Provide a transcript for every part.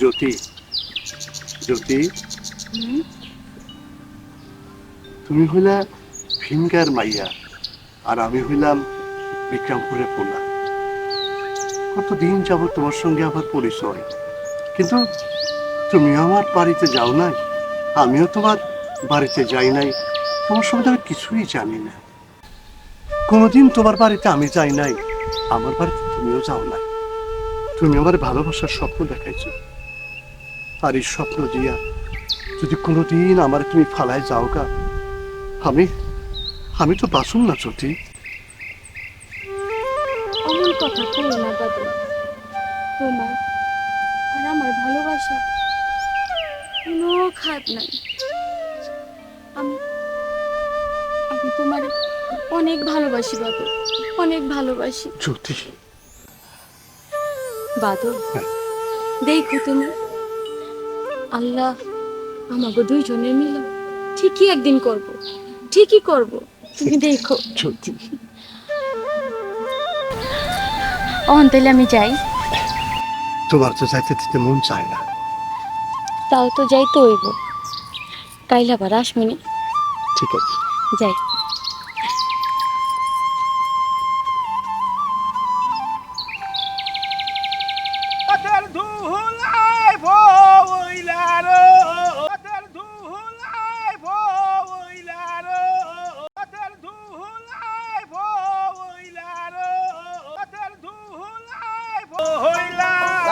জ্যোতি। জ্যোতি? তুমি হইলা ফিঙ্গার মাইয়া আর আমি হইলাম বিক্রমপুরে পোলা। কতদিন যাব তোমার সঙ্গে আমার পরিচয় কিন্তু তুমি আমার বাড়িতে যাও নাই আমিও তোমার বাড়িতে যাই নাই তোমার সম্বন্ধে আমি কিছুই জানি না। কোনোদিন তোমার বাড়িতে আমি যাই নাই আমার বাড়িতে তুমিও যাও নাই। তুমি আমার ভালোবাসার স্বপ্ন দেখাইছো। আর এই স্বপ্ন দিয়া। যদি কোনোদিন আমার তুমি ফালায় যাও গা আমি আমি তো বাসুম না জ্যোতি। অমন কথা কইও না দাদু তোমার আর আমার ভালোবাসা কোনো খাত নাই। আমি আমি তোমার অনেক ভালোবাসি অনেক ভালোবাসি। জ্যোতি। বাদল হ্যাঁ। দেখো তুমি আল্লাহ আমাকে দুইজনের মিল ঠিকই একদিন করব ঠিকই করব। তুমি দেখো। অন তাহলে আমি যাই। তোমার তো যাইতে দিতে মন চায় না। তাও তো যাইতে হইব। কাইল আবার আসমিনি ঠিক আছে। যাই।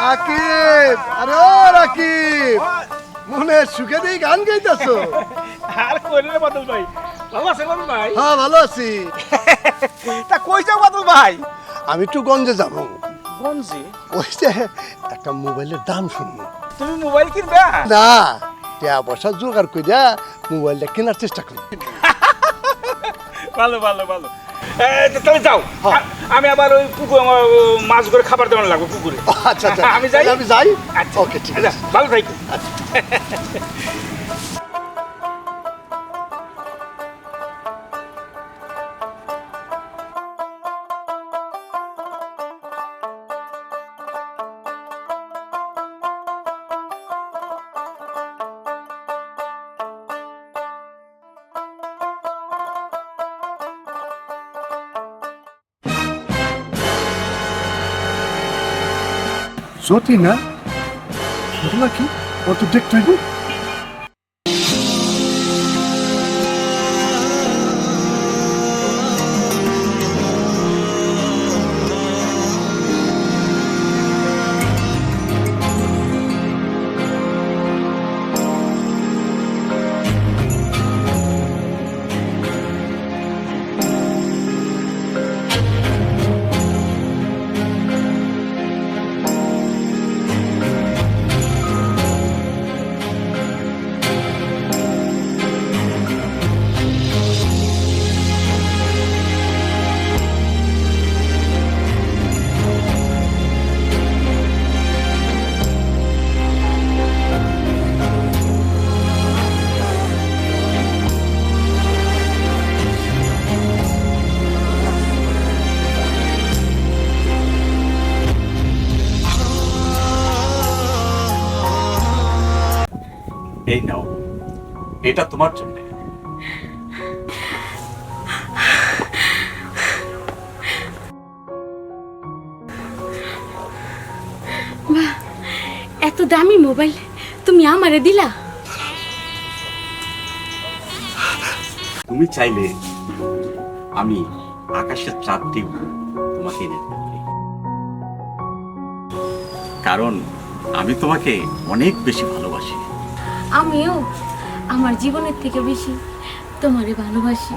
রাকিব আরে ও রাকিব মনে সুখে দিয়ে গান গাইতেছো। আর কইরে বাদল ভাই ভালো আছে বাদল ভাই? হ্যাঁ ভালো আছি। তা কই যাও বাদল ভাই? আমি একটু গঞ্জে যাব। গঞ্জি? ওই যে একটা মোবাইলের দাম শুনব। তুমি মোবাইল কিনবে? না টাকা পয়সা জোগাড় করিয়া মোবাইলটা কেনার চেষ্টা করি। ভালো ভালো ভালো। তা- তাহলে যাও। আ- আমি আবার ওই পুকুর আমার, মাছ করে খাবার দেওয়ার লাগবে পুকুরে আচ্ছা আচ্ছা। আমি যাই? আমি যাই? আচ্ছা। ওকে ঠিক আচ্ছা, আছে। ভালো থাকো। সত্যি না? ঘটনা কি? অত দেখতে হইব এই নাও এটা তোমার জন্য। এত দামি মোবাইল তুমি আমারে দিলা। তুমি চাইলে আমি আকাশের চাপ দিব তোমাকে এনে কারণ আমি তোমাকে অনেক বেশি ভালোবাসি। আমিও আমার জীবনের থেকে বেশি তোমারে ভালোবাসি।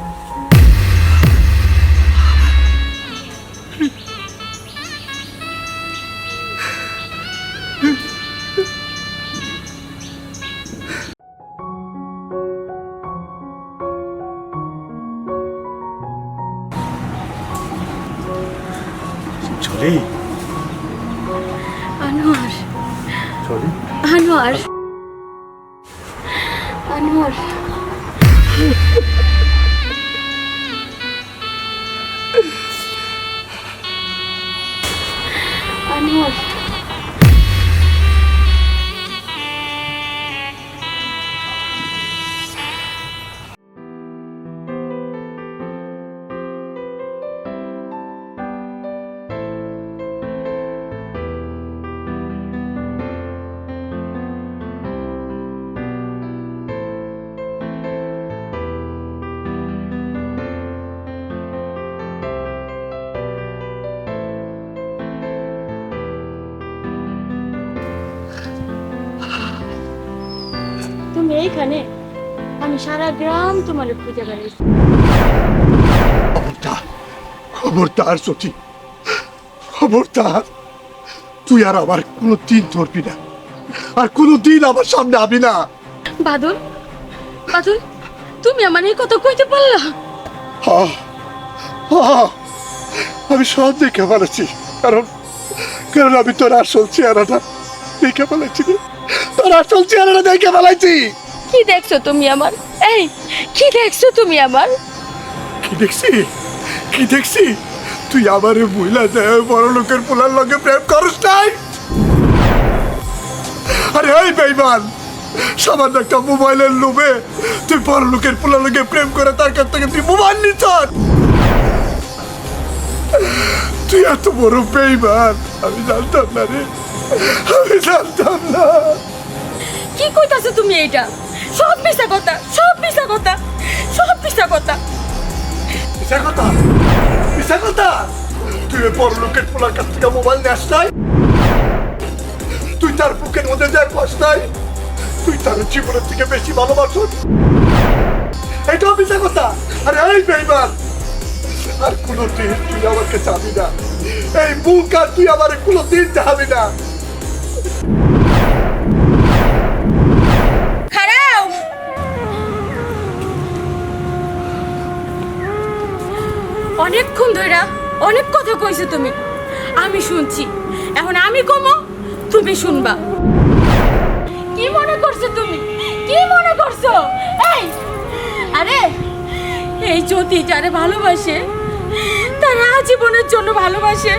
не можешь. এইখানে? আমি সারা গ্রাম তোমার খুঁজে বেড়াইছি। খবরদার খবরদার সচি খবরদার। তুই আর আমার কোনো দিন ধরবি না। আর কোনো দিন আমার সামনে আবি না। বাদল বাদল তুমি আমার এই কথা কইতে পারলা? হা, হা, আমি সব দেখে ফেলেছি। কারণ কারণ আমি তোর আসল চেহারাটা দেখে রে। তোর আসল চেহারাটা দেখে ফেলাইছি কি দেখছ তুমি আমার? এই কি দেখছ তুমি আমার? কি দেখছি? কি দেখছি? তুই আমার মহিলা যায় বড় লোকের পোলার লগে প্রেম করস নাই? আরে এই বেইমান সামান্য একটা মোবাইলের লোভে তুই বড় লোকের পোলার লগে প্রেম করে তার কাছ থেকে তুই মোবাইল নিচ্ছ? তুই এত বড় বেইমান আমি জানতাম না রে আমি জানতাম না। কি কইতাছো তুমি এইটা? সব মিশা কথা, সব মিশা কথা, সব মিশা কথা। মিশা কথা? মিশা কথা? তুই বড় লোকের পোলার কাছ থেকে মোবাইল নেস নাই? তুই তার বুকের মধ্যে যা কষ্ট নাই? তুই তার জীবনের থেকে বেশি ভালোবাসো এটাও মিশা কথা? আরে এই বেইমান! আর কোনো দিন তুই আমাকে চাবি না। এই মুখ আর তুই আমার কোনো দিন চাবি না। অনেক কথা কইছো তুমি। আমি শুনছি। এখন আমি কমো, তুমি শুনবা। কি মনে করছ তুমি? কি মনে করছ? এই! আরে, এই জ্যোতি যারে ভালোবাসে, তারা জীবনের জন্য ভালোবাসে।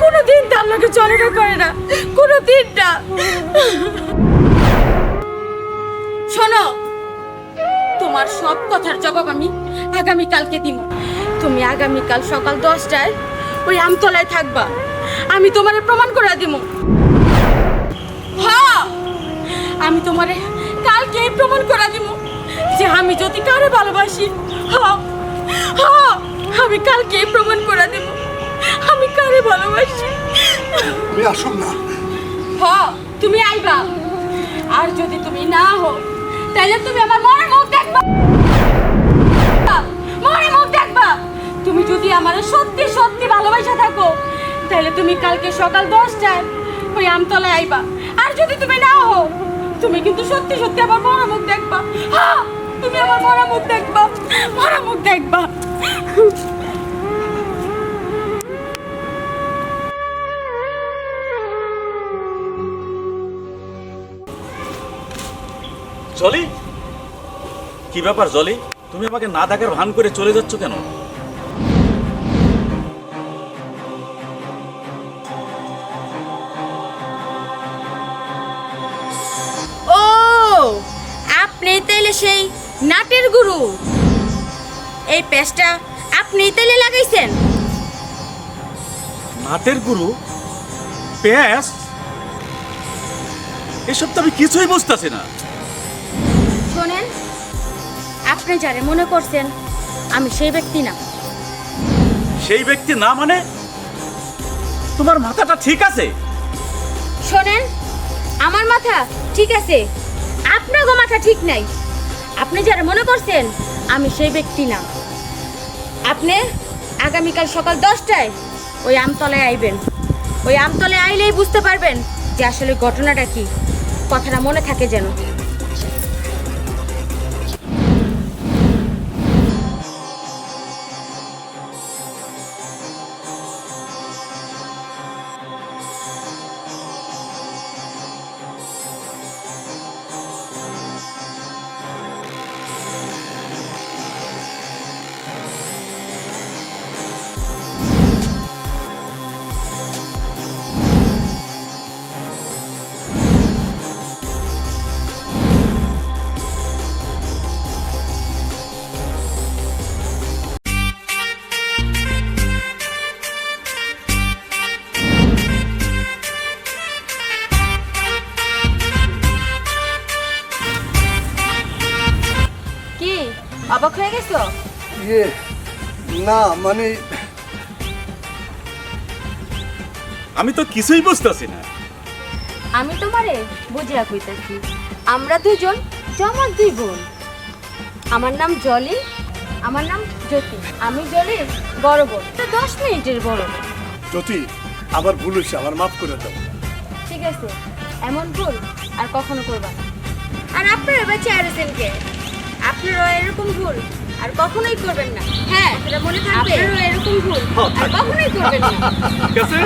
কোনোদিন তার লোকে চলাটা করে না কোনো দিন না। তোমার সব কথার জবাব আমি আগামীকালকে দিব। তুমি আগামীকাল সকাল দশটায় ওই আমতলায় থাকবা। আমি তোমারে প্রমাণ করে দিব। হ্যাঁ আমি তোমারে কালকে প্রমাণ করে দিব যে আমি যদি কারে ভালোবাসি হ্যাঁ হ্যাঁ আমি কালকে প্রমাণ করে দিব আমি কারে ভালোবাসি। আমি আসুন না। হ! তুমি আইবা। আর যদি তুমি না হো তাহলে তুমি আমার মনের মুখ দেখবা। মনের মুখ দেখবা। তুমি যদি আমার সত্যি সত্যি ভালোবাসা থাকো তাহলে তুমি কালকে সকাল দশটায় ওই আমতলায় আইবা। আর যদি তুমি না হো তুমি কিন্তু সত্যি সত্যি আমার মনের মুখ দেখবা। হ্যাঁ তুমি আমার মনের মুখ দেখবা। মনের মুখ দেখবা। জলি? কি ব্যাপার জলি? তুমি আমাকে না দেখার ভান করে চলে যাচ্ছ কেন? ও আপনি তাইলে সেই নাটের গুরু। এই পেস্টটা আপনি তাইলে লাগাইছেন? নাটের গুরু? প্যাস এসব তো আমি কিছুই বুঝতেছি না। শোনেন আপনি যারে মনে করছেন আমি সেই ব্যক্তি না। সেই ব্যক্তি না মানে? তোমার মাথাটা ঠিক আছে? শোনেন আমার মাথা ঠিক আছে আপনারও মাথা ঠিক নাই। আপনি যারা মনে করছেন আমি সেই ব্যক্তি না। আপনি আগামীকাল সকাল দশটায় ওই আমতলায় আইবেন। ওই আমতলায় আইলেই বুঝতে পারবেন যে আসলে ঘটনাটা কি। কথাটা মনে থাকে যেন। গেছো ইয়ে না মানে আমি তো কিছুই বুঝতেছি না। আমি তোমারে বুঝিয়া কইতাছি আমরা দুজন তো দুই বোন। আমার নাম জলি আমার নাম জ্যোতি। আমি জলির বড় বোন। তো দশ মিনিটের বড় বোন। জ্যোতি আমার ভুল হয়েছে আমার মাফ করে দাও। ঠিক আছে এমন ভুল আর কখনো করবা না। আর আপনারা বেঁচে আছেন কে আপনারা এরকম ভুল। আর কখনোই করবেন না। হ্যাঁ সেটা মনে থাকবে আপনারা এরকম ভুল। আর কখনোই করবেন না। ঠিক আছে?